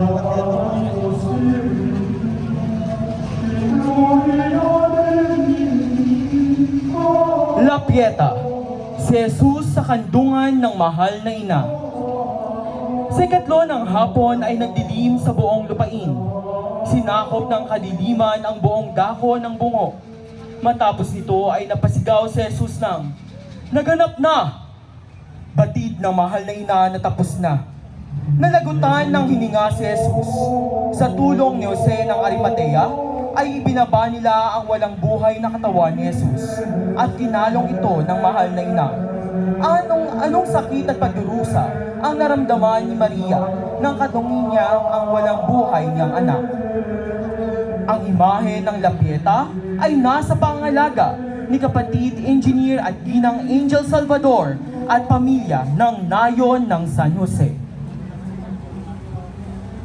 La Pieta, si Jesus sa kandungan ng mahal na ina. Sa ikatlo ng hapon ay nagdilim sa buong lupain. Sinakop ng kadiliman ang buong dako ng bungo. Matapos nito ay napasigaw si Jesus ng, Naganap na! Batid ng mahal na ina na tapos na. Nalagutan ng hininga si Jesus. Sa tulong ni Jose ng Arimatea, ay ibinaba nila ang walang buhay na katawan ni Jesus at kinalong ito ng mahal na ina. Anong, anong sakit at pagdurusa ang naramdaman ni Maria nang kadungi niya ang walang buhay niyang anak? Ang imahe ng Lapieta ay nasa pangalaga ni kapatid engineer at ginang Angel Salvador at pamilya ng Nayon ng San Jose.